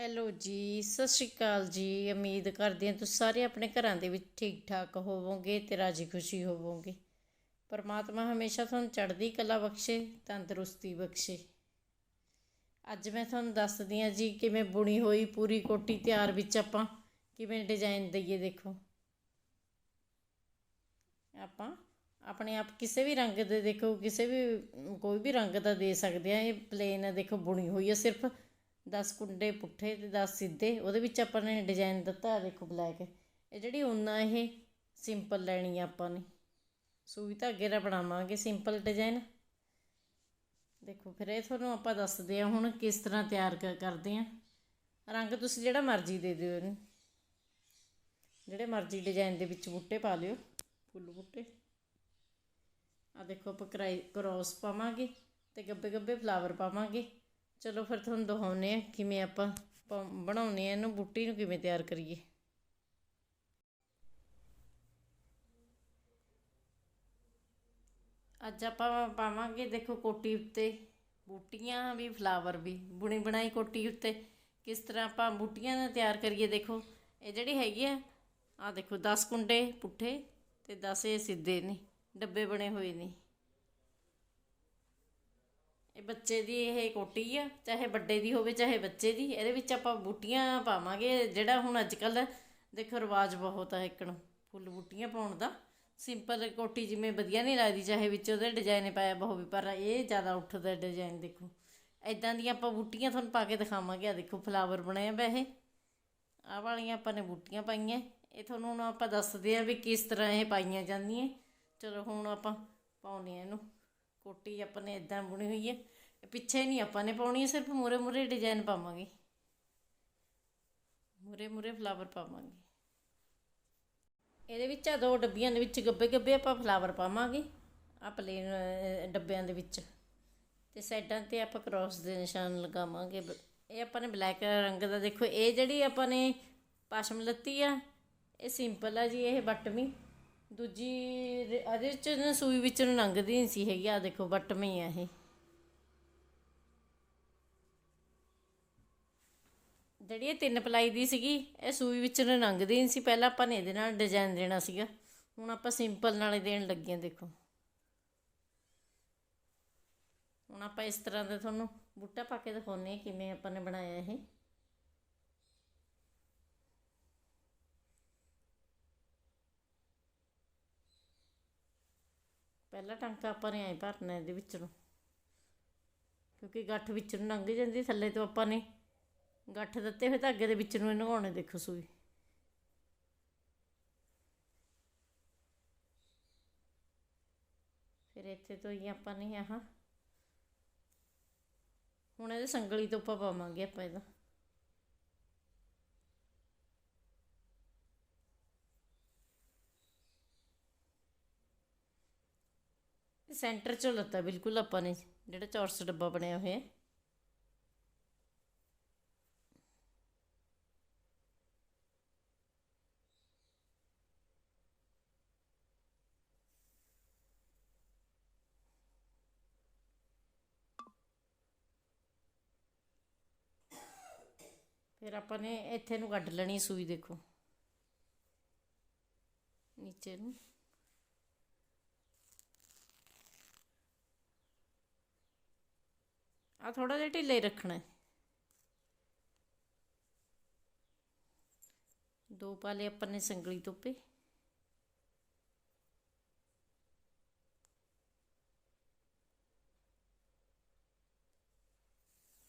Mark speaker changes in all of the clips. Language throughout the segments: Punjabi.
Speaker 1: ਹੈਲੋ ਜੀ, ਸਤਿ ਸ਼੍ਰੀ ਅਕਾਲ ਜੀ। ਉਮੀਦ ਕਰਦੇ ਹਾਂ ਤੁਸੀਂ ਸਾਰੇ ਆਪਣੇ ਘਰਾਂ ਦੇ ਵਿੱਚ ਠੀਕ ਠਾਕ ਹੋਵੋਗੇ ਤੇ ਰਾਜੀ ਖੁਸ਼ੀ ਹੋਵੋਗੇ। ਪਰਮਾਤਮਾ ਹਮੇਸ਼ਾ ਤੁਹਾਨੂੰ ਚੜ੍ਹਦੀ ਕਲਾ ਬਖਸ਼ੇ, ਤੰਦਰੁਸਤੀ ਬਖਸ਼ੇ। ਅੱਜ ਮੈਂ ਤੁਹਾਨੂੰ ਦੱਸਦੀ ਹਾਂ ਜੀ ਕਿਵੇਂ ਬੁਣੀ ਹੋਈ ਪੂਰੀ ਕੋਟੀ ਤਿਆਰ ਵਿੱਚ ਆਪਾਂ ਕਿਵੇਂ ਡਿਜ਼ਾਈਨ ਦਈਏ ਦੇਖੋ। ਆਪਾਂ ਆਪਣੇ ਆਪ ਕਿਸੇ ਵੀ ਰੰਗ ਦੇ ਦੇਖੋ, ਕਿਸੇ ਵੀ, ਕੋਈ ਵੀ ਰੰਗ ਦਾ ਦੇ ਸਕਦੇ ਆ ਇਹ ਪਲੇਨ ਦੇਖੋ ਬੁਣੀ ਹੋਈ ਹੈ ਸਿਰਫ। ਦਸ ਕੁੰਡੇ ਪੁੱਠੇ ਅਤੇ ਦਸ ਸਿੱਧੇ, ਉਹਦੇ ਵਿੱਚ ਆਪਾਂ ਨੇ ਡਿਜ਼ਾਈਨ ਦਿੱਤਾ ਦੇਖੋ ਬਲੈਕ ਇਹ ਜਿਹੜੀ ਉਨਾ ਇਹ ਸਿੰਪਲ ਲੈਣੀ ਆ ਆਪਾਂ ਨੇ। ਸੂਈ ਧਾਗੇ ਦਾ ਬਣਾਵਾਂਗੇ ਸਿੰਪਲ ਡਿਜ਼ਾਈਨ ਦੇਖੋ, ਫਿਰ ਇਹ ਤੁਹਾਨੂੰ ਆਪਾਂ ਦੱਸਦੇ ਆ ਹੁਣ ਕਿਸ ਤਰ੍ਹਾਂ ਤਿਆਰ ਕਰਦੇ ਆ। ਰੰਗ ਤੁਸੀਂ ਜਿਹੜਾ ਮਰਜ਼ੀ ਦੇ ਦਿਓ ਇਹਨੂੰ। ਜਿਹੜੇ ਮਰਜ਼ੀ ਡਿਜ਼ਾਈਨ ਦੇ ਵਿੱਚ ਬੂਟੇ ਪਾ ਲਿਓ, ਫੁੱਲ ਬੂਟੇ। ਆ ਦੇਖੋ ਆਪਾਂ ਕਰਾਈ ਕਰੋਸ ਪਾਵਾਂਗੇ ਤੇ ਗੱਬੇ ਗੱਬੇ ਫਲਾਵਰ ਪਾਵਾਂਗੇ। ਚਲੋ ਫਿਰ ਤੁਹਾਨੂੰ ਦਿਖਾਉਂਦੇ ਆ ਕਿਵੇਂ ਆਪਾਂ ਪਾ- ਬਣਾਉਂਦੇ ਆ ਇਹਨੂੰ, ਬੂਟੀ ਨੂੰ ਕਿਵੇਂ ਤਿਆਰ ਕਰੀਏ। ਅੱਜ ਆਪਾਂ ਪਾਵਾਂਗੇ ਦੇਖੋ ਕੋਟੀ ਉੱਤੇ ਬੂਟੀਆਂ ਵੀ ਫਲਾਵਰ ਵੀ, ਬੁਣੀ ਬਣਾਈ ਕੋਟੀ ਉੱਤੇ। ਕਿਸ ਤਰ੍ਹਾਂ ਆਪਾਂ ਬੂਟੀਆਂ ਦਾ ਤਿਆਰ ਕਰੀਏ ਦੇਖੋ। ਇਹ ਜਿਹੜੀ ਹੈਗੀ ਆ ਆ ਦੇਖੋ 10 ਕੁੰਡੇ ਪੁੱਠੇ ਤੇ 10 ਇਹ ਸਿੱਧੇ ਨੇ, ਡੱਬੇ ਬਣੇ ਹੋਏ ਨੇ। ਇਹ ਬੱਚੇ ਦੀ ਇਹ ਕੋਟੀ ਆ, ਚਾਹੇ ਵੱਡੇ ਦੀ ਹੋਵੇ, ਚਾਹੇ ਬੱਚੇ ਦੀ, ਇਹਦੇ ਵਿੱਚ ਆਪਾਂ ਬੂਟੀਆਂ ਪਾਵਾਂਗੇ, ਜਿਹੜਾ ਹੁਣ ਅੱਜ ਕੱਲ ਦੇਖੋ ਰਿਵਾਜ ਬਹੁਤ ਆ ਇੱਕਣ ਫੁੱਲ ਬੂਟੀਆਂ ਪਾਉਣ ਦਾ। ਸਿੰਪਲ ਕੋਟੀ ਜਿਵੇਂ ਵਧੀਆ ਨਹੀਂ ਲੱਗਦੀ, ਚਾਹੇ ਵਿੱਚ ਉਹਦੇ ਡਿਜ਼ਾਈਨ ਪਾਇਆ ਹੋਵੇ, ਪਰ ਇਹ ਜ਼ਿਆਦਾ ਉੱਠਦਾ ਡਿਜ਼ਾਈਨ ਦੇਖੋ। ਐਦਾਂ ਦੀਆਂ ਆਪਾਂ ਬੂਟੀਆਂ ਤੁਹਾਨੂੰ ਪਾ ਕੇ ਦਿਖਾਵਾਂਗੇ ਆ ਦੇਖੋ ਫਲਾਵਰ ਬਣਿਆ ਪਿਆ ਇਹ ਆਹ ਵਾਲੀਆਂ ਆਪਾਂ ਨੇ ਬੂਟੀਆਂ ਪਾਈਆਂ, ਇਹ ਤੁਹਾਨੂੰ ਹੁਣ ਆਪਾਂ ਦੱਸਦੇ ਆ ਵੀ ਕਿਸ ਤਰ੍ਹਾਂ ਇਹ ਪਾਈਆਂ ਜਾਂਦੀਆਂ। ਚਲੋ ਹੁਣ ਆਪਾਂ ਪਾਉਨੇ ਆ ਇਹਨੂੰ। ਕੋਟੀ ਆਪਾਂ ਨੇ ਇਦਾਂ ਬੁਣੀ ਹੋਈ ਹੈ। ਪਿੱਛੇ ਨਹੀਂ ਆਪਾਂ ਨੇ ਪਾਉਣੀ ਹੈ ਸਿਰਫ ਮੂਰੇ ਮੂਰੇ ਡਿਜ਼ਾਈਨ ਪਾਵਾਂਗੇ। ਮੂਰੇ ਮੂਰੇ ਫਲਾਵਰ ਪਾਵਾਂਗੇ। ਇਹਦੇ ਵਿੱਚ ਆ ਦੋ ਡੱਬੀਆਂ ਦੇ ਵਿੱਚ ਗੱਬੇ ਗੱਬੇ ਆਪਾਂ ਫਲਾਵਰ ਪਾਵਾਂਗੇ ਆ ਪਲੇਨ ਡੱਬਿਆਂ ਦੇ ਵਿੱਚ। ਤੇ ਸਾਈਡਾਂ ਤੇ ਆਪਾਂ ਕ੍ਰਾਸ ਦੇ ਨਿਸ਼ਾਨ ਲਗਾਵਾਂਗੇ। ਇਹ ਆਪਾਂ ਨੇ ਬਲੈਕ ਰੰਗ ਦਾ ਦੇਖੋ, ਇਹ ਜਿਹੜੀ ਆਪਾਂ ਨੇ ਪਾਸ਼ਮ ਲੱਤੀ ਆ, ਇਹ ਸਿੰਪਲ ਆ ਜੀ, ਇਹ ਬਟਮੀ। ਦੂਜੀ ਰ- ਇਹਦੇ 'ਚ ਨਾ ਸੂਈ ਵਿੱਚ ਨੂੰ ਲੰਘਦੀ ਨਹੀਂ ਸੀ ਹੈਗੀ ਆ ਦੇਖੋ ਬਟਮੀ ਆ ਇਹ। ਜਿਹੜੀ ਇਹ ਤਿੰਨ ਪਲਾਈ ਦੀ ਸੀਗੀ, ਇਹ ਸੂਈ ਵਿੱਚ ਨੂੰ ਲੰਘਦੀ ਨਹੀਂ ਸੀ, ਪਹਿਲਾਂ ਆਪਾਂ ਨੇ ਇਹਦੇ ਨਾਲ ਡਿਜ਼ਾਈਨ ਦੇਣਾ ਸੀਗਾ। ਹੁਣ ਆਪਾਂ ਸਿੰਪਲ ਨਾਲ ਹੀ ਦੇਣ ਲੱਗੇ ਹਾਂ ਦੇਖੋ। ਹੁਣ ਆਪਾਂ ਇਸ ਤਰ੍ਹਾਂ ਦਾ ਤੁਹਾਨੂੰ ਬੂਟਾ ਪਾ ਕੇ ਦਿਖਾਉਂਦੇ ਹਾਂ ਕਿਵੇਂ ਆਪਾਂ ਨੇ ਬਣਾਇਆ ਇਹ। ਪਹਿਲਾ ਟਾਂਕਾ ਆਪਾਂ ਨੇ ਐਂ ਭਰਨਾ ਇਹਦੇ ਵਿੱਚ। ਨੂੰ ਕਿਉਂਕਿ ਗੱਠ ਵਿੱਚ ਨੂੰ ਲੰਘ ਜਾਂਦੀ, ਥੱਲੇ ਤੋਂ ਆਪਾਂ ਨੇ ਗੱਠ ਦਿੱਤੇ ਹੋਏ ਧਾਗੇ ਦੇ ਵਿੱਚ ਨੂੰ ਲੰਘਾਉਣੇ ਦੇਖੋ ਸੂਈ। ਫਿਰ ਇੱਥੇ ਤੋਂ ਹੀ ਆਪਾਂ ਨੇ ਆਹ, ਹੁਣ ਇਹਦੇ ਸੰਗਲੀ ਤੋਂ ਆਪਾਂ ਪਾਵਾਂਗੇ ਆਪਾਂ ਇਹਦਾ। ਸੈਂਟਰ ਚੋਂ ਲੱਤਾ, ਬਿਲਕੁਲ ਆਪਾਂ ਨੇ, ਜਿਹੜਾ ਚੌਰਸ ਡੱਬਾ ਬਣਿਆ ਹੋਇਆ। ਫਿਰ ਆਪਾਂ ਨੇ ਇੱਥੇ ਨੂੰ ਕੱਢ ਲੈਣੀ ਸੂਈ, ਦੇਖੋ। ਨੀਚੇ ਨੂੰ। ਆ ਥੋੜਾ ਜਿਹਾ ਢਿੱਲੇ ਰੱਖਣਾ ਦੋ ਪਾਲੇ ਆਪਾਂ ਨੇ ਸੰਗਲੀ ਤੋਪੇ।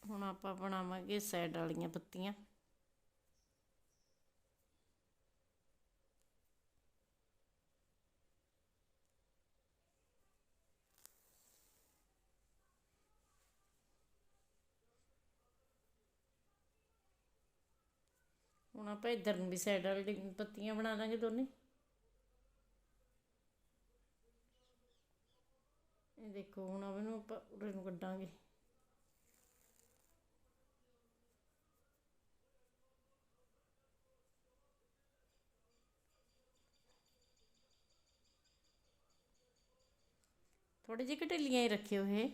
Speaker 1: ਹੁਣ ਆਪਾਂ ਬਣਾਵਾਂਗੇ ਸਾਈਡ ਵਾਲੀਆਂ ਪੱਤੀਆਂ। ਆਪਾਂ ਇਧਰ ਨੂੰ ਵੀ ਸਾਈਡ ਵਾਲੀ ਪੱਤੀਆਂ ਬਣਾ ਲਾਂਗੇ ਦੋਨੇ। ਇਹ ਦੇਖੋ, ਹੁਣ ਇਹਨੂੰ ਆਪਾਂ ਉਰੇ ਨੂੰ ਕੱਢਾਂਗੇ। ਥੋੜੇ ਜਿਹੇ ਢਿੱਲੀਆਂ ਹੀ ਰੱਖਿਓ ਇਹ।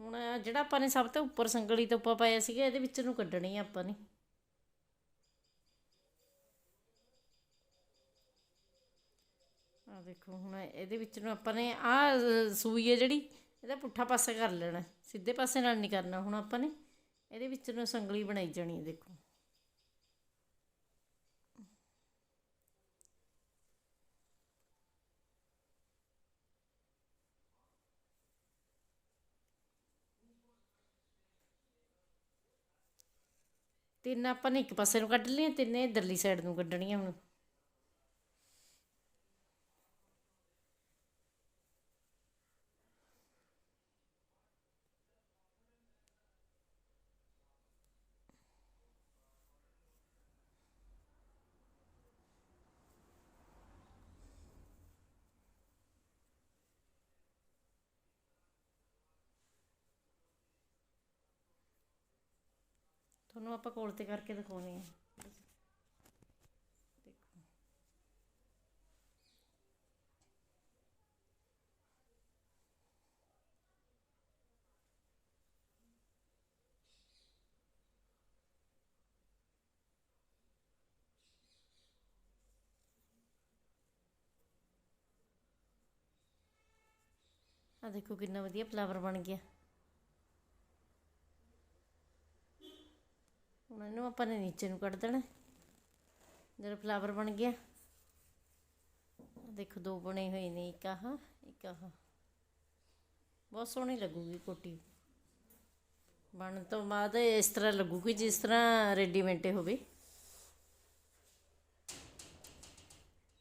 Speaker 1: ਹੁਣ ਜਿਹੜਾ ਆਪਾਂ ਨੇ ਸਭ ਤੋਂ ਉੱਪਰ ਸੰਗਲੀ ਤੋਂ ਉੱਪਰ ਪਾਇਆ ਸੀਗਾ, ਇਹਦੇ ਵਿੱਚ ਨੂੰ ਕੱਢਣੀ ਆ ਆਪਾਂ ਨੇ। ਆ ਦੇਖੋ, ਹੁਣ ਇਹਦੇ ਵਿੱਚ ਨੂੰ ਆਪਾਂ ਨੇ ਆ ਸੂਈ ਹੈ ਜਿਹੜੀ, ਇਹਦਾ ਪੁੱਠਾ ਪਾਸਾ ਕਰ ਲੈਣਾ। ਸਿੱਧੇ ਪਾਸੇ ਨਾਲ ਨਹੀਂ ਕਰਨਾ ਹੁਣ ਆਪਾਂ ਨੇ। ਇਹਦੇ ਵਿੱਚ ਨੂੰ ਸੰਗਲੀ ਬਣਾਈ ਜਾਣੀ ਹੈ ਦੇਖੋ। ਤਿੰਨ ਆਪਾਂ ਨੇ ਇੱਕ ਪਾਸੇ ਨੂੰ ਕੱਢ ਲਈਆਂ ਤਿੰਨੇ ਇਧਰਲੀ ਸਾਈਡ ਨੂੰ ਕੱਢਣੀਆਂ ਹੁਣ ਤੁਹਾਨੂੰ ਆਪਾਂ ਕੋਲ ਤੇ ਕਰਕੇ ਦਿਖਾਉਣੇ ਆ। ਆ ਦੇਖੋ ਕਿੰਨਾ ਵਧੀਆ ਫਲਾਵਰ ਬਣ ਗਿਆ। ਹੁਣ ਇਹਨੂੰ ਆਪਾਂ ਨੇ ਨੀਚੇ ਨੂੰ ਕੱਢ ਦੇਣਾ। ਜਦੋਂ ਫਲਾਵਰ ਬਣ ਗਿਆ। ਦੇਖੋ, ਦੋ ਬਣੇ ਹੋਏ ਨੇ, ਇੱਕ ਆਹ ਇੱਕ ਆਹ। ਬਹੁਤ ਸੋਹਣੀ ਲੱਗੂਗੀ ਕੋਟੀ। ਬਣਨ ਤੋਂ ਬਾਅਦ ਇਸ ਤਰ੍ਹਾਂ ਲੱਗੂਗੀ, ਜਿਸ ਤਰ੍ਹਾਂ ਰੈਡੀਮੇਡ ਹੋਵੇ।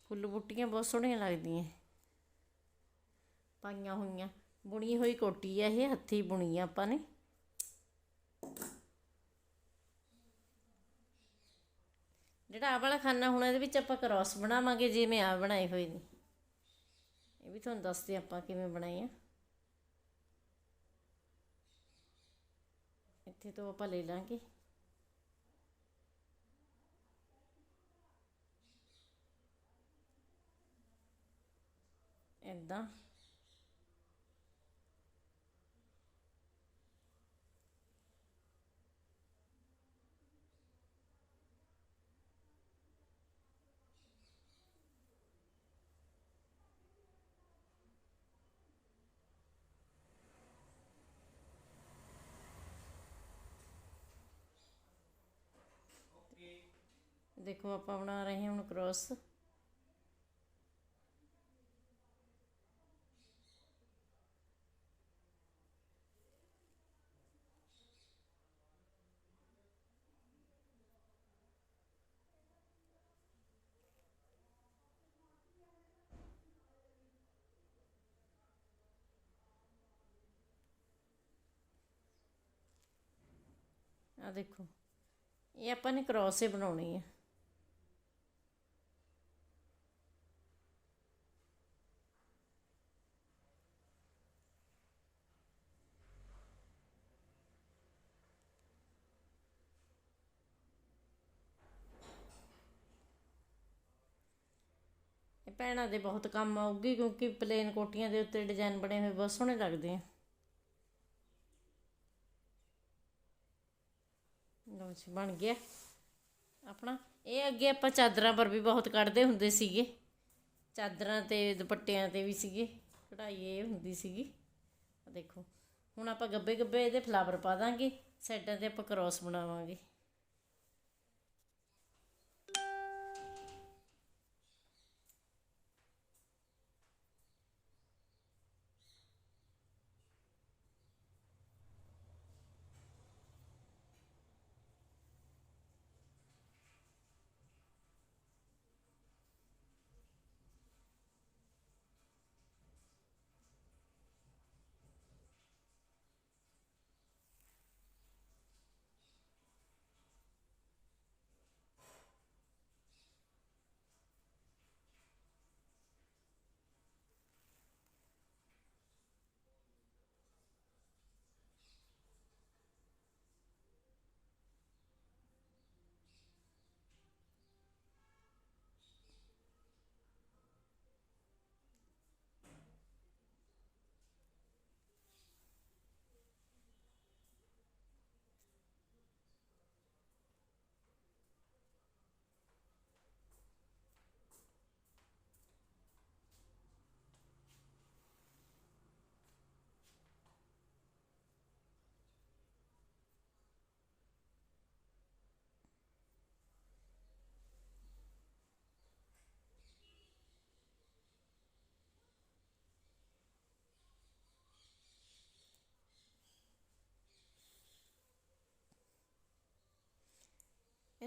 Speaker 1: ਫੁੱਲ ਬੁੱਟੀਆਂ ਬਹੁਤ ਸੋਹਣੀਆਂ ਲੱਗਦੀਆਂ। ਪਾਈਆਂ ਹੋਈਆਂ। ਬੁਣੀ ਹੋਈ ਕੋਟੀ ਹੈ ਇਹ, ਹੱਥੀ ਬੁਣੀ ਆਪਾਂ ਨੇ। ਜਿਹੜਾ ਆਹ ਵਾਲਾ ਖਾਨਾ ਹੁਣ ਇਹਦੇ ਵਿੱਚ ਆਪਾਂ ਕ੍ਰਾਸ ਬਣਾਵਾਂਗੇ, ਜਿਵੇਂ ਆ ਬਣਾਏ ਹੋਏ ਨੇ। ਇਹ ਵੀ ਤੁਹਾਨੂੰ ਦੱਸਦੇ ਆਪਾਂ ਕਿਵੇਂ ਬਣਾਏ ਆ। ਇੱਥੇ ਤੋਂ ਆਪਾਂ ਲੈ ਲਾਂਗੇ। ਇੱਦਾਂ ਦੇਖੋ ਆਪਾਂ ਬਣਾ ਰਹੇ ਹਾਂ ਹੁਣ ਕ੍ਰੋਸ ਆ ਦੇਖੋ, ਇਹ ਆਪਾਂ ਨੇ ਕ੍ਰੋਸ ਹੀ ਬਣਾਉਣੀ ਹੈ। ਭੈਣਾਂ ਦੇ ਬਹੁਤ ਕੰਮ ਆਊਗੀ ਕਿਉਂਕਿ ਪਲੇਨ ਕੋਟੀਆਂ ਦੇ ਉੱਤੇ ਡਿਜ਼ਾਈਨ ਬਣੇ ਹੋਏ ਬਹੁਤ ਸੋਹਣੇ ਲੱਗਦੇ ਆ। ਲਓ ਜੀ, ਬਣ ਗਿਆ। ਆਪਣਾ, ਇਹ ਅੱਗੇ ਆਪਾਂ ਚਾਦਰਾਂ ਪਰ ਵੀ ਬਹੁਤ ਕੱਢਦੇ ਹੁੰਦੇ ਸੀਗੇ। ਚਾਦਰਾਂ ਤੇ ਦੁਪੱਟਿਆਂ ਤੇ ਵੀ ਸੀਗੇ। ਕਢਾਈ ਇਹ ਹੁੰਦੀ ਸੀਗੀ। ਆ ਦੇਖੋ, ਹੁਣ ਆਪਾਂ ਗੱਬੇ ਗੱਬੇ ਇਹਦੇ ਫਲਾਵਰ ਪਾ ਦਾਂਗੇ, ਸਾਈਡਾਂ ਤੇ ਆਪਾਂ ਕ੍ਰੋਸ ਬਣਾਵਾਂਗੇ।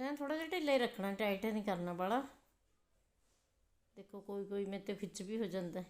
Speaker 1: ਇਹਨਾਂ ਥੋੜਾ ਜਿਹਾ ਢਿੱਲਾ ਹੀ ਰੱਖਣਾ, ਟਾਈਟ ਨਹੀਂ ਕਰਨਾ ਬਾਲਾ ਦੇਖੋ ਕੋਈ ਕੋਈ ਮੇਰੇ ਤੇ ਖਿੱਚ ਵੀ ਹੋ ਜਾਂਦਾ।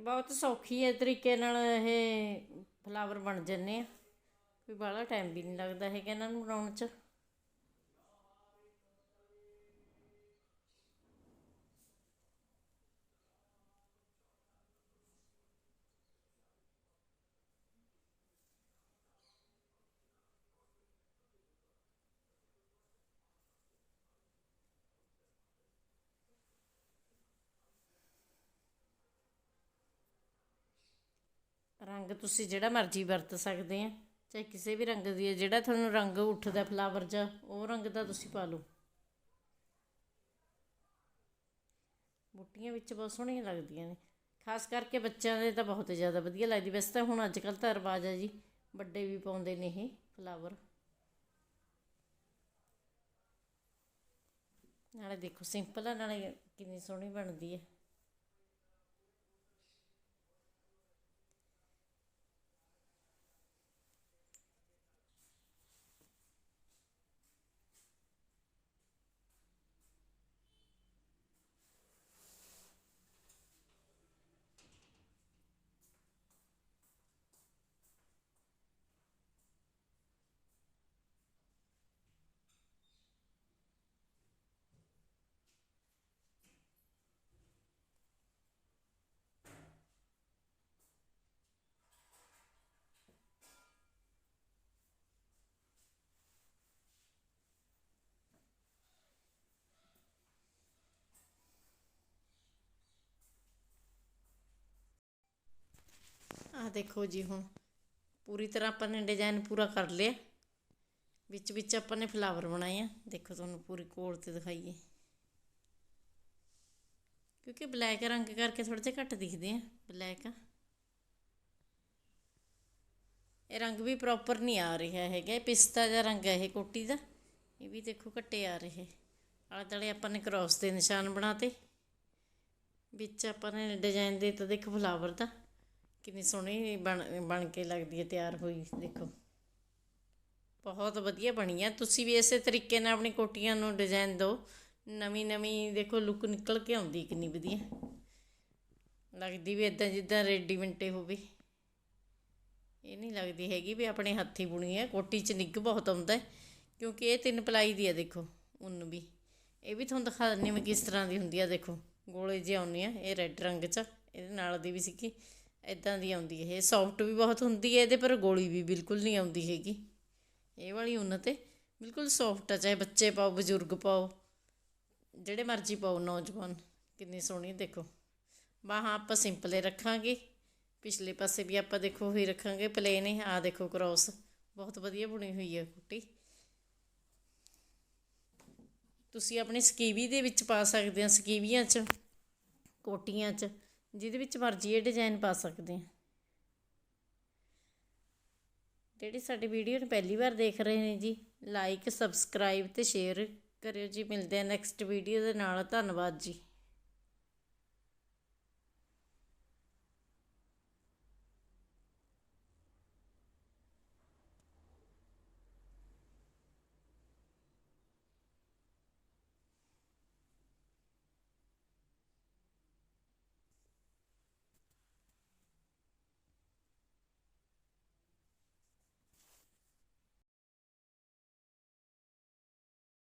Speaker 1: ਬਹੁਤ ਸੌਖੀ ਹੈ ਤਰੀਕੇ ਨਾਲ ਇਹ ਫਲਾਵਰ ਬਣ ਜਾਂਦੇ ਆ। ਕੋਈ ਬਾਹਲਾ ਟਾਈਮ ਵੀ ਨਹੀਂ ਲੱਗਦਾ ਹੈਗਾ ਇਹਨਾਂ ਨੂੰ ਬਣਾਉਣ 'ਚ। ਰੰਗ ਤੁਸੀਂ ਜਿਹੜਾ ਮਰਜ਼ੀ ਵਰਤ ਸਕਦੇ ਆ। ਚਾਹੇ ਕਿਸੇ ਵੀ ਰੰਗ ਦੀ ਹੈ ਜਿਹੜਾ ਤੁਹਾਨੂੰ ਰੰਗ ਉੱਠਦਾ ਫਲਾਵਰ ਜਾਂ ਉਹ ਰੰਗ ਦਾ ਤੁਸੀਂ ਪਾ ਲਓ। ਬੂਟੀਆਂ ਵਿੱਚ ਬਹੁਤ ਸੋਹਣੀਆਂ ਲੱਗਦੀਆਂ ਨੇ। ਖਾਸ ਕਰਕੇ ਬੱਚਿਆਂ ਦੇ ਤਾਂ ਬਹੁਤ ਜ਼ਿਆਦਾ ਵਧੀਆ ਲੱਗਦੀ। ਵੈਸੇ ਤਾਂ ਹੁਣ ਅੱਜ ਕੱਲ੍ਹ ਤਾਂ ਰਿਵਾਜ ਆ ਜੀ, ਵੱਡੇ ਵੀ ਪਾਉਂਦੇ ਨੇ ਇਹ ਫਲਾਵਰ ਨਾਲੇ ਦੇਖੋ ਸਿੰਪਲ ਆ, ਨਾਲੇ ਕਿੰਨੀ ਸੋਹਣੀ ਬਣਦੀ ਹੈ ਆ ਦੇਖੋ ਜੀ ਹੁਣ। ਪੂਰੀ ਤਰ੍ਹਾਂ ਆਪਾਂ ਨੇ ਡਿਜ਼ਾਈਨ ਪੂਰਾ ਕਰ ਲਿਆ। ਵਿੱਚ ਵਿੱਚ ਆਪਾਂ ਨੇ ਫਲਾਵਰ ਬਣਾਏ ਆ। ਦੇਖੋ ਤੁਹਾਨੂੰ ਪੂਰੀ ਕੋਲ ਤੇ ਦਿਖਾਈਏ। ਕਿਉਂਕਿ ਬਲੈਕ ਰੰਗ ਕਰਕੇ ਥੋੜੇ ਜਿਹਾ ਘੱਟ ਦਿਖਦੇ ਆ। ਬਲੈਕ ਇਹ ਰੰਗ ਵੀ ਪ੍ਰੋਪਰ ਨਹੀਂ ਆ ਰਿਹਾ ਹੈਗਾ। ਇਹ ਪਿਸਤਾ ਜਿਹਾ ਰੰਗ ਹੈ ਇਹ ਕੋਟੀ ਦਾ। ਇਹ ਵੀ ਦੇਖੋ ਘੱਟੇ ਆ ਰਹੇ। ਆਲੇ ਦੁਆਲੇ ਆਪਾਂ ਨੇ ਕ੍ਰਾਸ ਦੇ ਨਿਸ਼ਾਨ ਬਣਾਤੇ ਵਿੱਚ ਆਪਾਂ ਨੇ ਡਿਜ਼ਾਈਨ ਦੇ ਦਿੱਤਾ ਦੇਖੋ ਫਲਾਵਰ ਦਾ। ਕਿੰਨੀ ਸੋਹਣੀ ਬਣ ਬਣ ਕੇ ਲੱਗਦੀ ਹੈ, ਤਿਆਰ ਹੋਈ, ਦੇਖੋ। ਬਹੁਤ ਵਧੀਆ ਬਣੀ ਹੈ ਤੁਸੀਂ ਵੀ ਇਸੇ ਤਰੀਕੇ ਨਾਲ ਆਪਣੀ ਕੋਟੀਆਂ ਨੂੰ ਡਿਜ਼ਾਈਨ ਦਿਓ। ਨਵੀਂ ਨਵੀਂ, ਦੇਖੋ ਲੁੱਕ ਨਿਕਲ ਕੇ ਆਉਂਦੀ ਕਿੰਨੀ ਵਧੀਆ। ਲੱਗਦੀ ਵੀ ਇਦਾਂ ਜਿੱਦਾਂ ਰੈਡੀਮੈਂਟੇ ਹੋਵੇ। ਇਹ ਨਹੀਂ ਲੱਗਦੀ ਹੈਗੀ ਵੀ ਆਪਣੇ ਹੱਥੀ ਬੁਣੀ ਹੈ। ਕੋਟੀ 'ਚ ਨਿੱਘ ਬਹੁਤ ਆਉਂਦਾ ਹੈ। ਕਿਉਂਕਿ ਇਹ ਤਿੰਨ ਪਲਾਈ ਦੀ ਹੈ ਦੇਖੋ, ਉੱਨ ਵੀ। ਇਹ ਵੀ ਤੁਹਾਨੂੰ ਦਿਖਾ ਦਿੰਦੀ ਮੈਂ ਕਿਸ ਤਰ੍ਹਾਂ ਦੀ ਹੁੰਦੀ ਆ, ਦੇਖੋ। ਗੋਲੇ ਜਿਹੇ ਆਉਂਦੀ ਆ, ਇਹ ਰੈੱਡ ਰੰਗ 'ਚ। ਇਹਦੇ ਨਾਲ ਦੀ ਵੀ ਸੀਗੀ। ਇੱਦਾਂ ਦੀ ਆਉਂਦੀ ਹੈ ਇਹ। ਸੋਫਟ ਵੀ ਬਹੁਤ ਹੁੰਦੀ ਹੈ ਇਹਦੇ, ਪਰ ਗੋਲੀ ਵੀ ਬਿਲਕੁਲ ਨਹੀਂ ਆਉਂਦੀ ਹੈਗੀ। ਇਹ ਵਾਲੀ ਉੱਨ ਤੇ ਬਿਲਕੁਲ ਸੋਫਟ ਆ, ਚਾਹੇ ਬੱਚੇ ਪਾਓ, ਬਜ਼ੁਰਗ ਪਾਓ, ਜਿਹੜੇ ਮਰਜ਼ੀ ਪਾਓ, ਨੌਜਵਾਨ। ਕਿੰਨੀ ਸੋਹਣੀ, ਦੇਖੋ। ਬਾਹਾਂ ਆਪਾਂ ਸਿੰਪਲ ਰੱਖਾਂਗੇ। ਪਿਛਲੇ ਪਾਸੇ ਵੀ ਆਪਾਂ ਦੇਖੋ, ਉਹੀ ਰੱਖਾਂਗੇ। ਪਲੇਨ ਹੈ ਆ ਦੇਖੋ ਕ੍ਰੋਸ ਬਹੁਤ ਵਧੀਆ ਬੁਣੀ ਹੋਈ ਹੈ ਕੁੱਟੀ ਤੁਸੀਂ ਆਪਣੀ ਸਕੀਵੀ ਦੇ ਵਿੱਚ ਪਾ ਸਕਦੇ ਆ, ਸਕੀਵੀਆਂ 'ਚ, ਕੋਟੀਆਂ 'ਚ। ਜਿਹਦੇ ਵਿੱਚ ਮਰਜ਼ੀ ਇਹ ਡਿਜ਼ਾਈਨ ਪਾ ਸਕਦੇ ਹਾਂ। ਜਿਹੜੇ ਸਾਡੀ ਵੀਡੀਓ ਨੂੰ ਪਹਿਲੀ ਵਾਰ ਦੇਖ ਰਹੇ ਨੇ ਜੀ ਲਾਈਕ ਸਬਸਕ੍ਰਾਈਬ ਤੇ ਸ਼ੇਅਰ ਕਰਿਓ ਜੀ। ਮਿਲਦੇ ਆ ਨੈਕਸਟ ਵੀਡੀਓ ਦੇ ਨਾਲ। ਧੰਨਵਾਦ ਜੀ।